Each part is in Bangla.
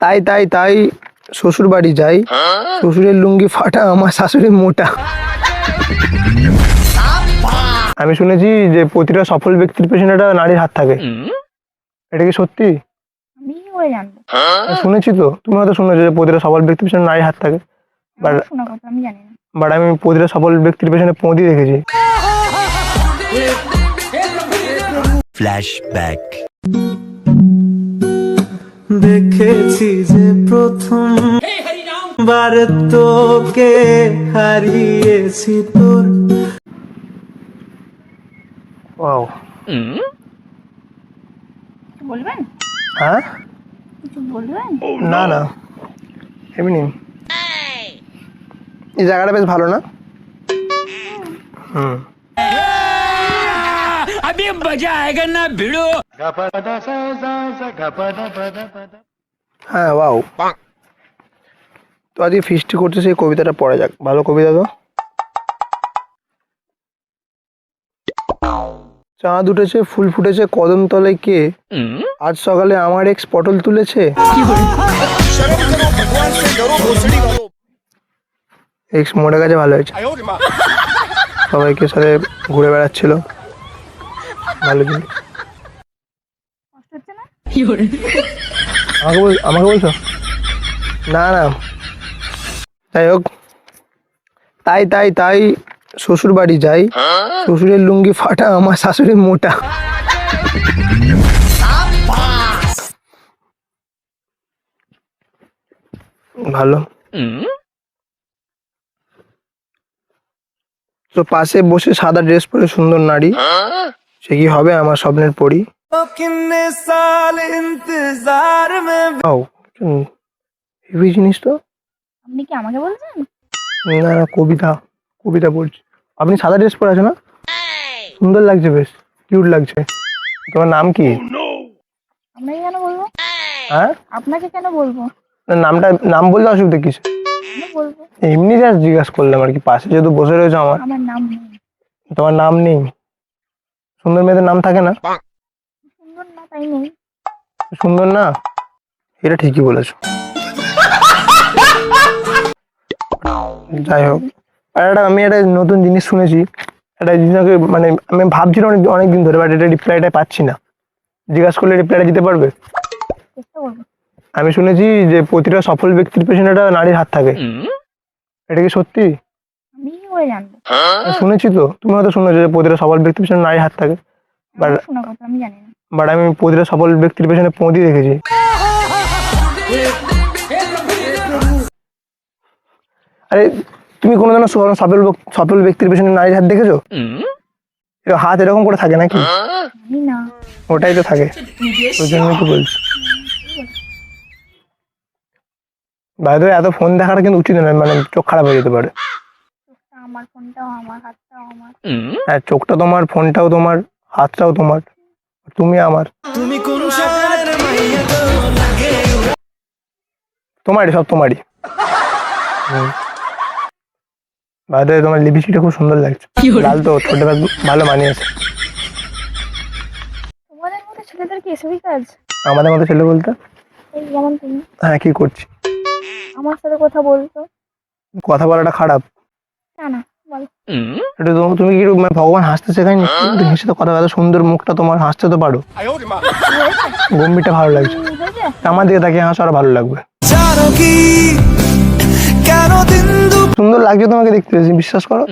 তাই তাই তাই শ্বশুর বাড়ি যাই। শ্বশুরের লুঙ্গি ফাটা আমার শাশুড়ি মোটা। আমি শুনেছি যে প্রতিটা সফল ব্যক্তির পেছনে একটা নারীর হাত থাকে। এটা কি সত্যি? শুনেছি তো। তুমি হয়তো শুনেছো যে প্রতিটা সফল ব্যক্তির পেছনে নারীর হাত থাকে। বাট আমি প্রতিটা সফল ব্যক্তির পেছনে পৌঁদি দেখেছি. দেখেছি যে প্রথম বার তোকে হারিয়েছি তোর। ওয়াও। বলবেন? হ্যাঁ? কিছু বলবেন? না না। এমনি এই জায়গাটা বেশ ভালো না? হুম। হ্যাঁ ওয়াও তো আজকে ফিস্টি করতে সেই কবিতাটা পড়া যাক। ভালো কবিতা তো? চাঁদ উঠেছে ফুল ফুটেছে কদম তলায় কে? আজ সকালে আমার এক্স পটল তুলেছে। এক্স মরে গেছে ভালো হয়েছে। সবাইকে সাথে ঘুরে বেড়াচ্ছিল। ভালো না? আমাকে বল আমাকে বলছো? না না। যাই হোক। তাই তাই তাই শ্বশুর বাড়ি যাই। শ্বশুরের লুঙ্গি ফাটা আমার শাশুড়ি মোটা। ভালো। তো পাশে বসে সাদা ড্রেস পরে সুন্দর নারী। সে কি হবে আমার স্বপ্নের পরি? হেভি জিনিস তো। আপনি কি আমাকে বলছেন? না না কবিতা কবিতা পড়ছি আপনি সাদা ড্রেস পরে আছো না? সুন্দর লাগছে বেশ কিউট লাগছে। তোমার নাম কি? আপনাকে কেন বলব? হ্যাঁ? আপনাকে কেন বলব? না, নামটা নাম বললে অসুবিধা কিছু আমি বলব? এমনি জাস্ট জিজ্ঞাসা করলাম আর কি পাশে যেহেতু বসে রয়েছে আমার। আমার নাম নেই। তোমার নাম নেই? সুন্দর মেয়েদের নাম থাকে না? সুন্দর না তাই নেই। সুন্দর না? এটা ঠিকই বলেছ। যাই হোক আর একটা আমি একটা নতুন জিনিস শুনেছি। একটা জিনিসকে মানে আমি ভাবছিলাম অনেক অনেক দিন ধরে বাট এটা রিপ্লাইটা পাচ্ছি না। জিজ্ঞাসা করলে রিপ্লাইটা দিতে পারবে? আমি শুনেছি যে প্রতিটা সফল ব্যক্তির পেছনে একটা নারীর হাত থাকে। এটা কি সত্যি? করে জানব। শুনেছি তো তুমি হয়তো শুনেছো যে প্রতিটা সফল ব্যক্তির পেছনে নারীর হাত থাকে। শোনা কথা আমি জানি না। বাট আমি প্রতিটা সফল ব্যক্তির পেছনে পৌঁদি দেখেছি। আরে তুমি কোনোদিনও সফল সফল ব্যক্তির পেছনে নারীর হাত দেখেছ? হাত এরকম করে থাকে নাকি? না। ওটাই তো থাকে। ওই জন্যই তো বলছি। বাইরে এত ফোন দেখাটা কিন্তু উচিত নয় মানে চোখ খারাপ হয়ে যেতে পারে। আমার ফোনটাও আমার হাতটাও আমার। হ্যাঁ চোখটা তোমার ফোনটাও তোমার হাতটাও তোমার তুমি আমার। তুমি কোন তোমারই সব তোমারই। বাইরে তোমার লিপস্টিকটা খুব সুন্দর লাগছে। লাল তো ছোট ব্যাগ ভালো মানিয়েছে। তোমাদের মতো ছেলেদের কি এসবই কাজ? আমাদের মতো ছেলে বলতে? এই যেমন তুমি। হ্যাঁ কি করছি? আমার সাথে কথা বলতো। কথা বলাটা খারাপ। না না বল। এটা তো তুমি কি মানে ভগবান হাসতে শেখায়নি কিন্তু হেসে তো কথা সুন্দর মুখটা তোমার হাসতে তো পারো। গম্ভীরটা ভালো লাগছে। আমার দিকে তাকিয়ে হাসো আরও ভালো লাগবে। জানো কি? কেন দিন সুন্দর লাগছে তোমাকে দেখতে বিশ্বাস করো?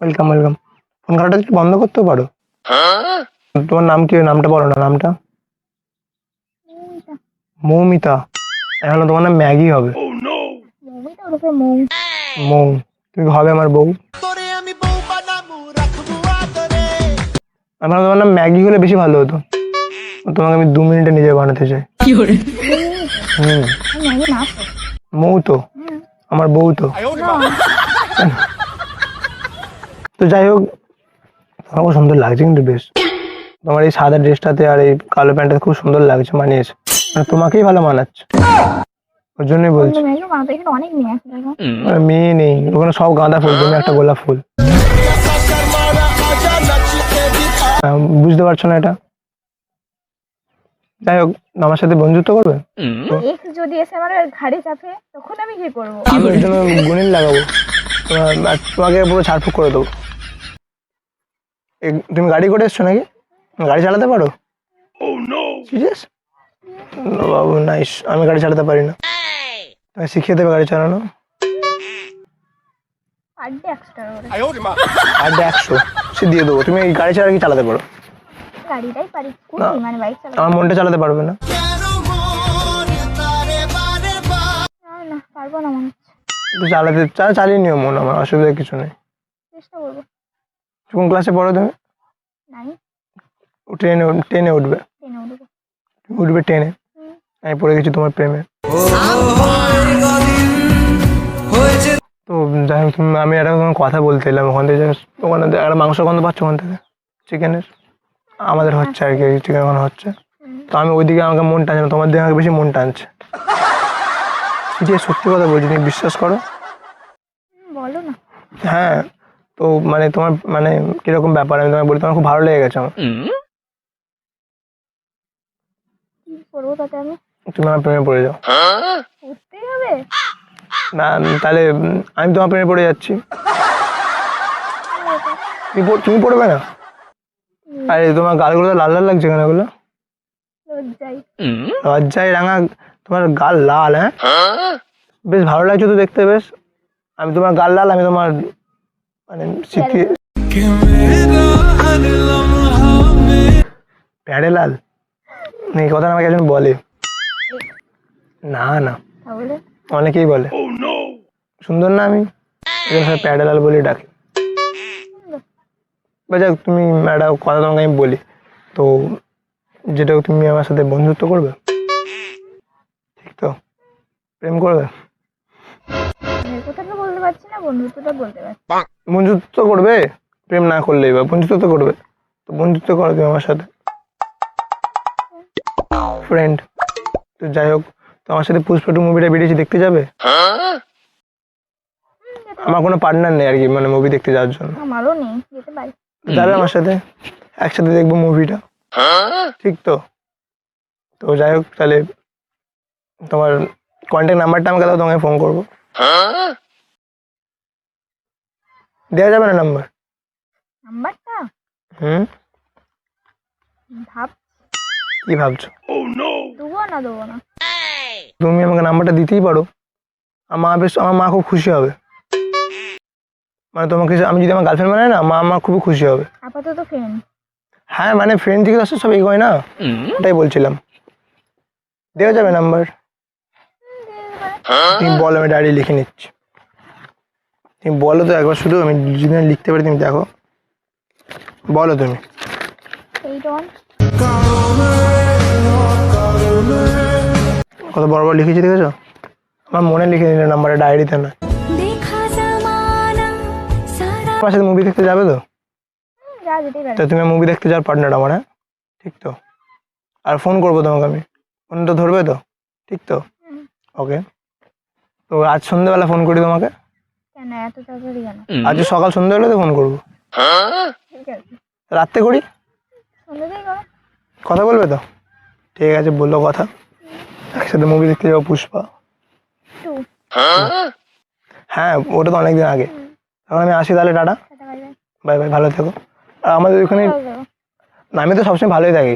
ওয়েলকাম ওয়েলকাম ফোন কাটাটা একটু বন্ধ করতেও পারো। তোমার নাম কি? নামটা বলো না নামটা? মৌমিতা। এখন তোমার নাম ম্যাগি হবে। মৌমিতা ওরফে মৌ। মৌ। তুমি হবে আমার বউ। আমার তোমার নাম ম্যাগি হলে বেশি ভালো হতো। তোমাকে আমি দু মিনিটে নিজে বানাতে চাই। হুম। মৌ তো। আমার বউ তো। তো যাই হোক তোমার খুব সুন্দর লাগছে কিন্তু বেশ। তোমার এই সাদা ড্রেসটাতে আর এই কালো প্যান্টটা খুব সুন্দর লাগছে মানিয়েছে। মানে তোমাকেই ভালো মানাচ্ছে। ওর জন্যই বলছি অনেক মেয়ে আছে মেয়ে নেই ওখানে সব গাঁদা ফুল তুমি একটা গোলাপ ফুল। বুঝতে পারছ না এটা? যাই হোক আমার সাথে বন্ধুত্ব করবে? যদি এসে আমার ঘাড়ে চাপে তখন আমি কি করব? আমি ওর জন্য গুণিল লাগাবো তোমাকে পুরো ছাড়ফুক করে দেবো। তুমি গাড়ি করে এসছো নাকি? গাড়ি চালাতে পারো? সিরিয়াস বাবু নাইস আমি গাড়ি চালাতে পারি না। শিখিয়ে দেবে গাড়ি চালানো। একশো সে দিয়ে দেবো। তুমি এই গাড়ি ছাড়া কি চালাতে পারো? মানে বাইক চালাতে আমার মনটা চালাতে পারবে না। মনে চালাতে চা- চালিয়ে নিও মন আমার অসুবিধা কিছু নেই। চেষ্টা কোন ক্লাসে পড়ো তুমি? নাই ট্রেনে ট্রেনে উঠবে। ট্রেনে উঠবে। ট্রেনে হুম। আমি পড়ে গেছি তোমার প্রেমে। তো যাই হোক আমি একটা তোমার কথা বলতে এলাম ওখান থেকে ওখানে একটা মাংস গন্ধ পাচ্ছ ওখান থেকে? চিকেনের? আমাদের হচ্ছে আর কি চিকেন ওখানে হচ্ছে। তো আমি ওইদিকে আমাকে মন টানছে না তোমার দিকে আমাকে বেশি মন টানছে। সিরিয়াস সত্যি কথা বলছি তুমি বিশ্বাস করো? বলো না। হ্যাঁ তো মানে তোমার মানে কীরকম ব্যাপার? আমি তোমাকে বলি তোমার খুব ভালো লেগে গেছে আমার। কি করব তাতে আমি? তুমি আমার প্রেমে পড়ে যাও। না তাহলে আমি তোমার প্রেমে পড়ে যাচ্ছি। তুমি তুমি পড়বে না? আরে তোমার গালগুলো লাল লাল লাগছে কেন এগুলো? লজ্জায়। রাঙা তোমার গাল লাল হ্যাঁ? বেশ ভালো লাগছে তো দেখতে বেশ। আমি তোমার গাল লাল আমি তোমার মানে শিখিয়ে প্যাডে লাল। মানে এই কথা আমাকে একজন বলে। না না। অনেকেই বলে। সুন্দর না আমি? এই জন্য প্যাডে লাল বলে ডাকে। বা যাক তুমি একটা কথা তোমাকে আমি বলি। তো যেটা তুমি আমার সাথে বন্ধুত্ব করবে? ঠিক তো? প্রেম করবে? কথাটা বলতে পারছি না বন্ধুত্বটা বলতে পারছি। বন্ধুত্ব করবে? প্রেম না করলেই বা বন্ধুত্ব তো করবে। তো বন্ধুত্ব করো তুমি আমার সাথে। ফ্রেন্ড তো যাই হোক তো আমার সাথে পুষ্পা টু মুভিটা বেরিয়েছে দেখতে যাবে? আমার কোনো পার্টনার নেই আর কি মানে মুভি দেখতে যাওয়ার জন্য। আমারও নেই যেতে পারি। যাবে আমার সাথে একসাথে দেখব মুভিটা ঠিক তো? তো যাই হোক তাহলে তোমার কন্ট্যাক্ট নাম্বারটা আমাকে দাও তোমাকে ফোন করব। দেওয়া যাবে না নাম্বার নাম্বারটা হুম? ভাব কি ভাবছ? ও নো দেবো না দেবো না। তুমি আমাকে নাম্বারটা দিতেই পারো। আমার মা বেশ আমার মা খুব খুশি হবে। মানে তোমাকে আমি যদি আমার গার্লফ্রেন্ড বানাই না মা আমার খুবই খুশি হবে। আপাতত ফ্রেন্ড হ্যাঁ মানে ফ্রেন্ড থেকে আসলে সব এগোয় না? ওটাই বলছিলাম। দেওয়া যাবে নাম্বার তুমি বলো আমি ডায়েরি লিখে নিচ্ছি। তুমি বলো তো একবার শুধু আমি যদি লিখতে পারি তুমি দেখো। বলো তুমি। ওয়ান কত বড় বড় লিখেছি দেখেছ? আমার মনে লিখে নিলে নাম্বারে ডায়েরিতে না তোমার সাথে মুভি দেখতে যাবে তো? তো তুমি মুভি দেখতে যাওয়ার পার্টনার আমার হ্যাঁ? ঠিক তো। আর ফোন করব তোমাকে আমি। ফোনটা ধরবে তো? ঠিক তো? ওকে তো আজ সন্ধ্যাবেলা ফোন করি তোমাকে। আজ সকাল সন্ধ্যাবেলাতে ফোন করব। রাত্রে করি। কথা বলবে তো? ঠিক আছে বলল কথা। একসাথে মুভি দেখতে যাব পুষ্পা। হ্যাঁ ওটা তো অনেকদিন আগে। তখন আমি আসি তাহলে টাটা। বাই বাই ভালো থেকো। আর আমাদের ওইখানে ভালো থেকো। না, আমি তো সবসময় ভালোই থাকি।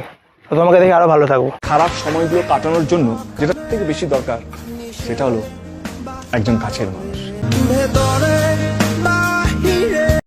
তো তোমাকে দেখে আরও ভালো থাকব। খারাপ সময়গুলো কাটানোর জন্য যেটা থেকে বেশি দরকার সেটা হলো একজন কাছের মানুষ।